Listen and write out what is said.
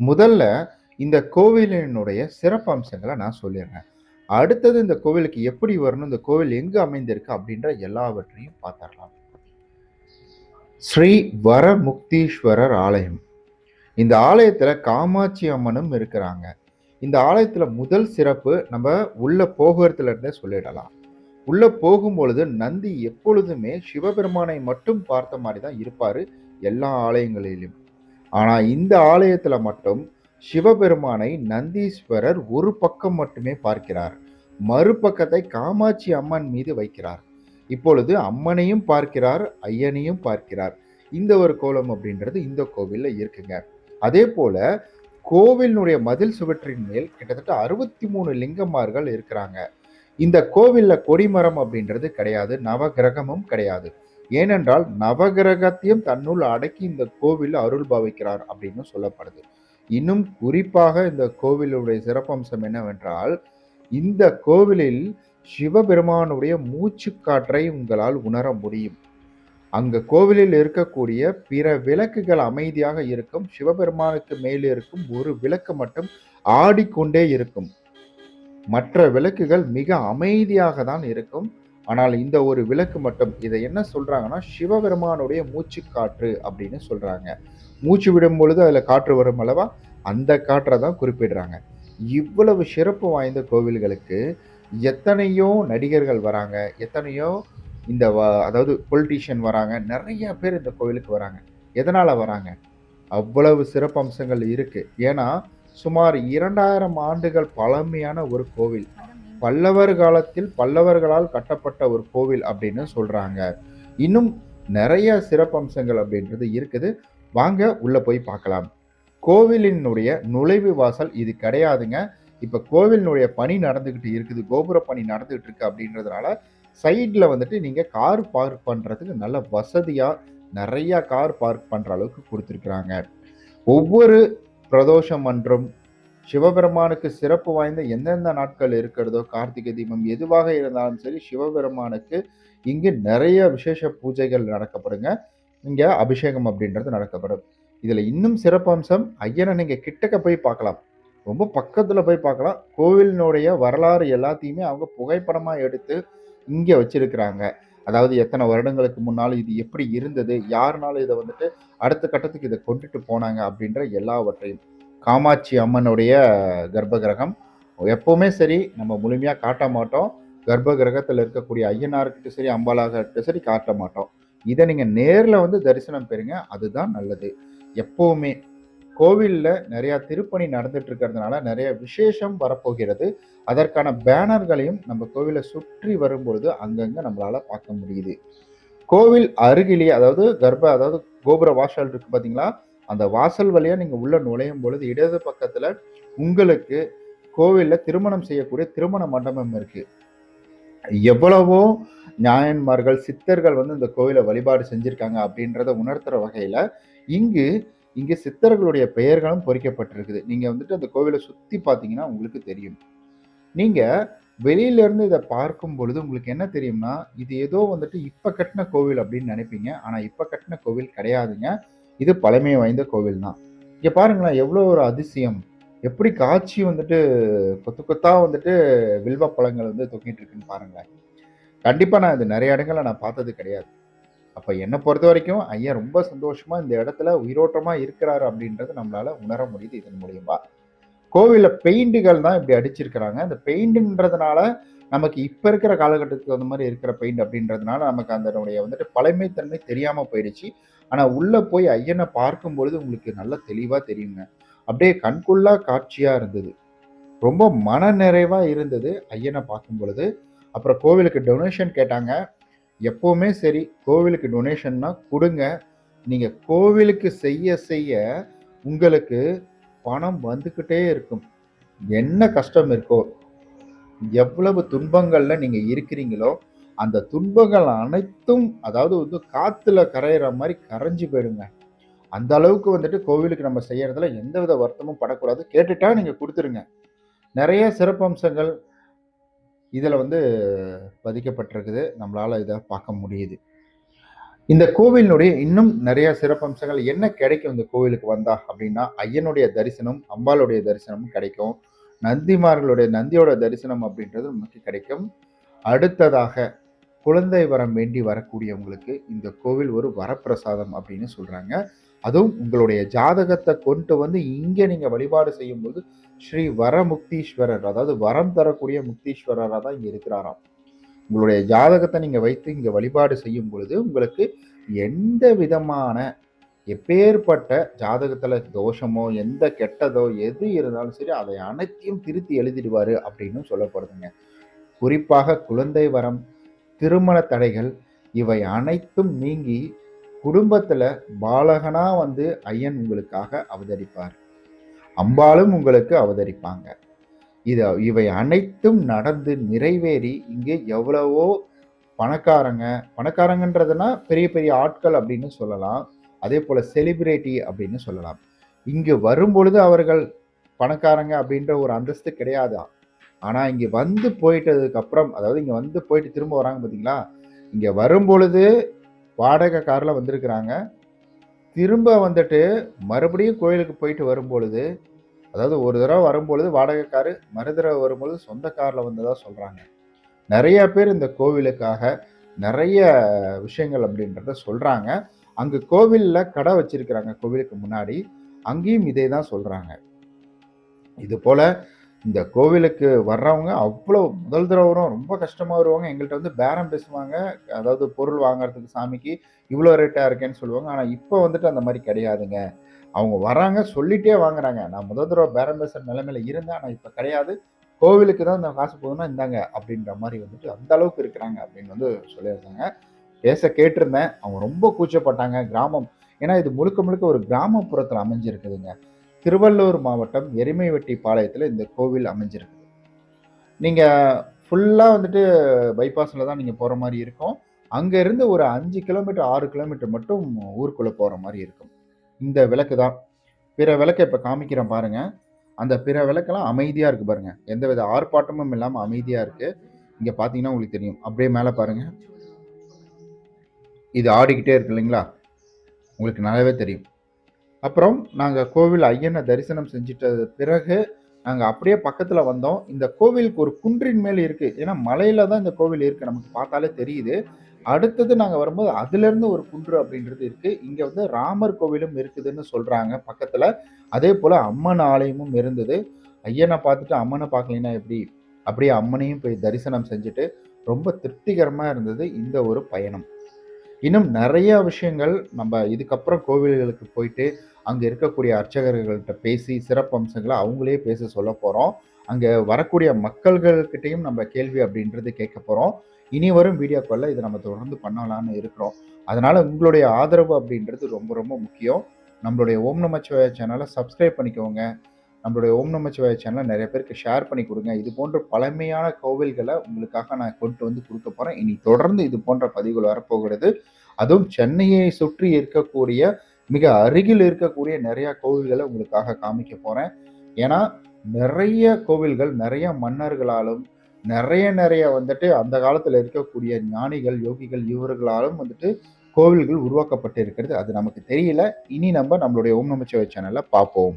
முதல்ல இந்த கோவிலினுடைய சிறப்பம்சங்களை நான் சொல்லிடுறேன். அடுத்தது இந்த கோவிலுக்கு எப்படி வரணும்? இந்த கோவில் எங்கு அமைந்திருக்கு? அப்படின்ற எல்லாவற்றையும் பார்த்துடலாம் ஸ்ரீ வரமுக்தீஸ்வரர் ஆலயம். இந்த ஆலயத்தில் காமாட்சி அம்மனும் இருக்கிறாங்க. இந்த ஆலயத்தில் முதல் சிறப்பு நம்ம உள்ள போகுறதுல இருந்தே சொல்லிடலாம். உள்ள போகும்பொழுது நந்தி எப்பொழுதுமே சிவபெருமானை மட்டும் பார்த்த மாதிரி தான் இருப்பார் எல்லா ஆலயங்களிலும். ஆனால் இந்த ஆலயத்தில் மட்டும் சிவபெருமானை நந்தீஸ்வரர் ஒரு பக்கம் மட்டுமே பார்க்கிறார். மறுபக்கத்தை காமாட்சி அம்மன் மீது வைக்கிறார். இப்பொழுது அம்மனையும் பார்க்கிறார், ஐயனையும் பார்க்கிறார். இந்த ஒரு கோலம் அப்படின்றது இந்த கோவிலில் இருக்குங்க. அதே போல கோவிலினுடைய மதில் சுவற்றின் மேல் கிட்டத்தட்ட 63 லிங்கமார்கள் இருக்கிறாங்க. இந்த கோவிலில் கொடிமரம் அப்படின்றது கிடையாது. நவகிரகமும் கிடையாது. ஏனென்றால் நவகிரகத்தையும் தன்னுள் அடக்கி இந்த கோவில் அருள் பாவிக்கிறார் அப்படின்னு சொல்லப்படுது. இன்னும் குறிப்பாக இந்த கோவிலுடைய சிறப்பம்சம் என்னவென்றால், இந்த கோவிலில் சிவபெருமானுடைய மூச்சுக்காற்றை உங்களால் உணர முடியும். அங்க கோவிலில் இருக்கக்கூடிய பிற விளக்குகள் அமைதியாக இருக்கும். சிவபெருமானுக்கு மேல் இருக்கும் ஒரு விளக்கு மட்டும் ஆடிக்கொண்டே இருக்கும். மற்ற விளக்குகள் மிக அமைதியாக தான் இருக்கும். ஆனால் இந்த ஒரு விளக்கு மட்டும் இதை என்ன சொல்கிறாங்கன்னா சிவபெருமானுடைய மூச்சு காற்று அப்படின்னு சொல்கிறாங்க மூச்சு விடும் பொழுது அதில் காற்று வரும் அளவா அந்த காற்றை தான் குறிப்பிடுறாங்க. இவ்வளவு சிறப்பு வாய்ந்த கோவில்களுக்கு எத்தனையோ நடிகர்கள் வராங்க. எத்தனையோ இந்த வ அதாவது பொலிட்டீஷியன் வராங்க. நிறைய பேர் இந்த கோவிலுக்கு வராங்க. எதனால் வராங்க? அவ்வளவு சிறப்பம்சங்கள் இருக்குது ஏன்னா, சுமார் 2000 ஆண்டுகள் பழமையான ஒரு கோவில். பல்லவர் காலத்தில் பல்லவர்களால் கட்டப்பட்ட ஒரு கோவில் அப்படின்னு சொல்றாங்க. இன்னும் நிறைய சிறப்பம்சங்கள் அப்படின்றது இருக்குது. வாங்க உள்ள போய் பார்க்கலாம். கோவிலினுடைய நுழைவு வாசல் இது கிடையாதுங்க. இப்ப கோவிலினுடைய பணி நடந்துகிட்டு இருக்குது. கோபுர பணி நடந்துகிட்டு இருக்கு அப்படின்றதுனால, சைட்ல வந்துட்டு நீங்க கார் பார்க் பண்றதுக்கு நல்ல வசதியா நிறையா கார் பார்க் பண்ற அளவுக்கு கொடுத்துருக்குறாங்க ஒவ்வொரு பிரதோஷம் மன்றம் சிவபெருமானுக்கு சிறப்பு வாய்ந்த எந்தெந்த நாட்கள் இருக்கிறதோ, கார்த்திகை தீபம் எதுவாக இருந்தாலும் சரி, சிவபெருமானுக்கு இங்கு நிறைய விசேஷ பூஜைகள் நடக்கப்படுங்க. இங்கே அபிஷேகம் அப்படின்றது நடக்கப்படும். இதில் இன்னும் சிறப்பம்சம் ஐயனை நீங்கள் கிட்டக்க போய் பார்க்கலாம். ரொம்ப பக்கத்தில் போய் பார்க்கலாம். கோவிலினுடைய வரலாறு எல்லாத்தையுமே அவங்க புகைப்படமாக எடுத்து இங்கே வச்சிருக்கிறாங்க. அதாவது எத்தனை வருடங்களுக்கு முன்னால் இது எப்படி இருந்தது? யாருனாலும் இதை வந்துட்டு அடுத்த கட்டத்துக்கு இதை கொண்டுட்டு போனாங்க? அப்படின்ற எல்லாவற்றையும். காமாட்சி அம்மனுடைய கர்ப்பகிரகம். எப்பவுமே சரி, நம்ம முழுமையாக காட்ட மாட்டோம். கர்ப்ப கிரகத்தில் இருக்கக்கூடிய ஐயனாருக்கிட்ட இருக்கட்டும் சரி, அம்பாளாக இருக்கட்டும் சரி காட்ட மாட்டோம். இதை நீங்கள் நேரில் வந்து தரிசனம் பெறுங்க. அதுதான் நல்லது. எப்பவுமே கோவிலில் நிறையா திருப்பணி நடந்துட்டு இருக்கிறதுனால, விசேஷம் வரப்போகிறது. அதற்கான பேனர்களையும் நம்ம கோவிலை சுற்றி வரும்பொழுது அங்கங்கே நம்மளால் பார்க்க முடியுது. கோவில் அருகிலேயே அதாவது கர்ப்ப அதாவது கோபுர வாசல் இருக்குது பார்த்தீங்களா? அந்த வாசல் வழியாக நீங்கள் உள்ளே நுழையும் பொழுது இடது பக்கத்தில் உங்களுக்கு கோவிலில் திருமணம் செய்யக்கூடிய திருமண மண்டபம் இருக்குது எவ்வளவோ நியாயன்மார்கள் சித்தர்கள் வந்து இந்த கோவிலை வழிபாடு செஞ்சுருக்காங்க அப்படின்றத உணர்த்துற வகையில் இங்கு இங்கே சித்தர்களுடைய பெயர்களும் பொறிக்கப்பட்டிருக்குது. நீங்கள் வந்துட்டு அந்த கோவிலை சுற்றி பார்த்தீங்கன்னா உங்களுக்கு தெரியும். நீங்கள் வெளியில இருந்து பார்க்கும் பொழுது உங்களுக்கு என்ன தெரியும்னா, இது ஏதோ வந்துட்டு இப்போ கட்டின கோவில் அப்படின்னு நினைப்பீங்க ஆனால் இப்போ கட்டின கோவில் கிடையாதுங்க. இது பழமை வாய்ந்த கோவில் தான். இங்கே பாருங்களேன் எவ்வளோ ஒரு அதிசயம்! எப்படி காட்சி வந்துட்டு கொத்து கொத்தாக வந்துட்டு வில்வ பழங்கள் வந்து தொங்கிட்டு இருக்குன்னு பாருங்களேன். கண்டிப்பாக நான் இது நிறைய இடங்களை நான் பார்த்தது கிடையாது. அப்போ என்னை பொறுத்த வரைக்கும் ஐயன் ரொம்ப சந்தோஷமாக இந்த இடத்துல உயிரோட்டமாக இருக்கிறாரு அப்படின்றது நம்மளால் உணர முடியுது இதன் மூலியமா. கோவிலில் பெயிண்டுகள் தான் இப்படி அடிச்சிருக்கிறாங்க. அந்த பெயிண்டுன்றதுனால நமக்கு இப்போ இருக்கிற காலகட்டத்துக்கு தகுந்த மாதிரி இருக்கிற பெயிண்ட் அப்படின்றதுனால நமக்கு அதனுடைய வந்துட்டு பழமைத்தன்மை தெரியாமல் போயிடுச்சு. ஆனால் உள்ளே போய் ஐயனை பார்க்கும்பொழுது உங்களுக்கு நல்லா தெளிவாக தெரியுங்க. அப்படியே கண்குள்ளாக காட்சியாக இருந்தது. ரொம்ப மன நிறைவாக இருந்தது ஐயனை பார்க்கும் பொழுது. அப்புறம் கோவிலுக்கு டொனேஷன் கேட்டாங்க. எப்போவுமே சரி, கோவிலுக்கு டொனேஷன்னா கொடுங்க நீங்கள் கோவிலுக்கு செய்ய செய்ய உங்களுக்கு பணம் வந்துக்கிட்டே இருக்கும். என்ன கஷ்டம் இருக்கோ, எவ்வளவு துன்பங்களில் நீங்கள் இருக்கிறீங்களோ, அந்த துன்பங்கள் அனைத்தும் அதாவது வந்து காற்றுல கரையிற மாதிரி கரைஞ்சு போயிடுங்க. அந்த அளவுக்கு வந்துட்டு கோவிலுக்கு நம்ம செய்யறதுல எந்தவித வருத்தமும் படக்கூடாது. கேட்டுட்டா நீங்கள் கொடுத்துருங்க நிறைய சிறப்பம்சங்கள் இதில் வந்து பதிக்கப்பட்டிருக்குது. நம்மளால் இதை பார்க்க முடியுது. இந்த கோவிலினுடைய இன்னும் நிறைய சிறப்பம்சங்கள் என்ன கிடைக்கும் இந்த கோவிலுக்கு வந்தா அப்படின்னா ஐயனுடைய தரிசனம் அம்பாளுடைய தரிசனமும் கிடைக்கும் நந்திமார்களுடைய நந்தியோட தரிசனம் அப்படின்றது நமக்கு கிடைக்கும் அடுத்ததாக குழந்தை வரம் வேண்டி வரக்கூடியவங்களுக்கு இந்த கோவில் ஒரு வரப்பிரசாதம் அப்படின்னு சொல்கிறாங்க அதுவும் உங்களுடைய ஜாதகத்தை கொண்டு வந்து இங்கே நீங்கள் வழிபாடு செய்யும்போது ஸ்ரீ வரமுக்தீஸ்வரர் அதாவது வரம் தரக்கூடிய முக்தீஸ்வரராக தான் இங்கே இருக்கிறாராம். உங்களுடைய ஜாதகத்தை நீங்கள் வைத்து இங்கே வழிபாடு செய்யும் பொழுது உங்களுக்கு எந்த விதமான எப்பேற்பட்ட ஜாதகத்தில் தோஷமோ எந்த கெட்டதோ எது இருந்தாலும் சரி அதை அனைத்தையும் திருத்தி எழுதிடுவார் அப்படின்னு சொல்லப்படுதுங்க. குறிப்பாக குழந்தை வரம் திருமண தடைகள் இவை அனைத்தும் நீங்கி குடும்பத்தில் பாலகனாக வந்து ஐயன் உங்களுக்காக அவதரிப்பார். அம்பாளும் உங்களுக்கு அவதரிப்பாங்க. இது இவை அனைத்தும் நடந்து நிறைவேறி இங்கே எவ்வளவோ பணக்காரங்க பணக்காரங்கன்றதுனா பெரிய பெரிய ஆட்கள் அப்படின்னு சொல்லலாம். அதே போல் செலிபிரிட்டி அப்படின்னு சொல்லலாம். இங்கு வரும்பொழுது அவர்கள் பணக்காரங்க அப்படின்ற ஒரு அந்தஸ்து கிடையாதா? ஆனா இங்க வந்து போயிட்டதுக்கு அப்புறம் அதாவது இங்க வந்து போயிட்டு திரும்ப வராங்க பாத்தீங்களா? இங்க வரும்பொழுது வாடகை கார்ல வந்திருக்கிறாங்க. திரும்ப வந்துட்டு மறுபடியும் கோயிலுக்கு போயிட்டு வரும்பொழுது அதாவது ஒரு தடவை வரும்பொழுது வாடகை காரு மறு தடவை வரும்பொழுது சொந்த கார்ல வந்ததா சொல்றாங்க. நிறைய பேர் இந்த கோவிலுக்காக நிறைய விஷயங்கள் அப்படின்றத சொல்றாங்க. அங்கே கோவிலில் கடை வச்சிருக்கிறாங்க கோவிலுக்கு முன்னாடி. அங்கேயும் இதே தான் சொல்றாங்க. இது போல இந்த கோவிலுக்கு வர்றவங்க அவ்வளோ முதல் தடவை வரும் ரொம்ப கஷ்டமாக வருவாங்க. எங்கள்கிட்ட வந்து பேரம் பேசுவாங்க. அதாவது பொருள் வாங்குறதுக்கு சாமிக்கு இவ்வளோ ரேட்டாக இருக்கேன்னு சொல்லுவாங்க. ஆனால் இப்போ வந்துட்டு அந்த மாதிரி கிடையாதுங்க. அவங்க வராங்க சொல்லிட்டே வாங்குறாங்க. நான் முதல் தடவை பேரம் பேசுகிற நிலைமையில இருந்தேன். ஆனால் இப்போ கிடையாது. கோவிலுக்கு தான் இந்த காசு போகுதுன்னா இந்தாங்க அப்படின்ற மாதிரி வந்துட்டு அந்த அளவுக்கு இருக்கிறாங்க அப்படின்னு வந்து சொல்லியிருந்தாங்க. பேச கேட்டிருந்தேன். அவங்க ரொம்ப கூச்சப்பட்டாங்க. கிராமம் ஏன்னா இது முழுக்க முழுக்க ஒரு கிராமப்புறத்தில் அமைஞ்சிருக்குதுங்க. திருவள்ளூர் மாவட்டம் எருமைவெட்டி பாளையத்தில் இந்த கோவில் அமைஞ்சிருக்குது. நீங்கள் ஃபுல்லாக வந்துட்டு பைபாஸில் தான் நீங்கள் போகிற மாதிரி இருக்கும். அங்கேருந்து ஒரு அஞ்சு கிலோமீட்டர் ஆறு கிலோமீட்டர் மட்டும் ஊருக்குள்ளே போகிற மாதிரி இருக்கும். இந்த விளக்கு தான். பிற விளக்கை இப்போ காமிக்கிறேன் பாருங்கள் அந்த பிற விளக்கெல்லாம் அமைதியாக இருக்குது பாருங்க. எந்தவித ஆர்ப்பாட்டமும் இல்லாமல் அமைதியாக இருக்குது இங்கே பார்த்தீங்கன்னா உங்களுக்கு தெரியும். அப்படியே மேலே பாருங்கள் இது ஆடிக்கிட்டே இருக்கு இல்லைங்களா? உங்களுக்கு நல்லாவே தெரியும். அப்புறம் நாங்கள் கோவில் ஐயனை தரிசனம் செஞ்சிட்ட பிறகு நாங்கள் அப்படியே பக்கத்தில் வந்தோம். இந்த கோவிலுக்கு ஒரு குன்றின் மேல் இருக்குது ஏன்னா மலையில தான் இந்த கோவில் இருக்குது நமக்கு பார்த்தாலே தெரியுது. அடுத்தது நாங்கள் வரும்போது அதுலேருந்து ஒரு குன்று அப்படின்றது இருக்குது இங்கே வந்து ராமர் கோவிலும் இருக்குதுன்னு சொல்கிறாங்க பக்கத்தில். அதே போல் அம்மன் ஆலயமும் இருந்தது. ஐயனை பார்த்துட்டு அம்மனை பார்க்கலினா எப்படி? அப்படியே அம்மனையும் போய் தரிசனம் செஞ்சுட்டு ரொம்ப திருப்திகரமாக இருந்தது இந்த ஒரு பயணம். இன்னும் நிறைய விஷயங்கள் நம்ம இதுக்கப்புறம் கோவில்களுக்கு போயிட்டு அங்கே இருக்கக்கூடிய அர்ச்சகர்கள்கிட்ட பேசி சிறப்பு அம்சங்களை அவங்களே பேச சொல்ல போகிறோம் அங்கே வரக்கூடிய மக்கள்கள்கிட்டையும் நம்ம கேள்வி அப்படின்றது கேட்க போகிறோம் இனி வரும் வீடியோக்களில் இதை நம்ம தொடர்ந்து பண்ணலாம்னு இருக்கிறோம். அதனால் உங்களுடைய ஆதரவு அப்படின்றது ரொம்ப ரொம்ப முக்கியம். நம்மளுடைய ஓம் நமச்சிவாய சேனலை சப்ஸ்கிரைப் பண்ணிக்கோங்க. நம்மளுடைய ஓம் நமச்சிவாய சேனலை நிறைய பேருக்கு ஷேர் பண்ணி கொடுங்க. இது போன்ற பழமையான கோவில்களை உங்களுக்காக நான் கொண்டு வந்து கொடுக்க போகிறேன் இனி தொடர்ந்து இது போன்ற பதிவுகள் வரப்போகிறது. அதுவும் சென்னையை சுற்றி இருக்கக்கூடிய மிக அருகில் இருக்கக்கூடிய நிறையா கோவில்களை உங்களுக்காக காமிக்க போகிறேன் ஏன்னா நிறைய கோவில்கள் நிறைய மன்னர்களாலும் நிறைய நிறைய வந்துட்டு அந்த காலத்தில் இருக்கக்கூடிய ஞானிகள் யோகிகள் இவர்களாலும் வந்துட்டு கோவில்கள் உருவாக்கப்பட்டு இருக்கிறது அது நமக்கு தெரியல. இனி நம்ம நம்மளுடைய ஓம் நமச்சிவாய சேனலில் பார்ப்போம்.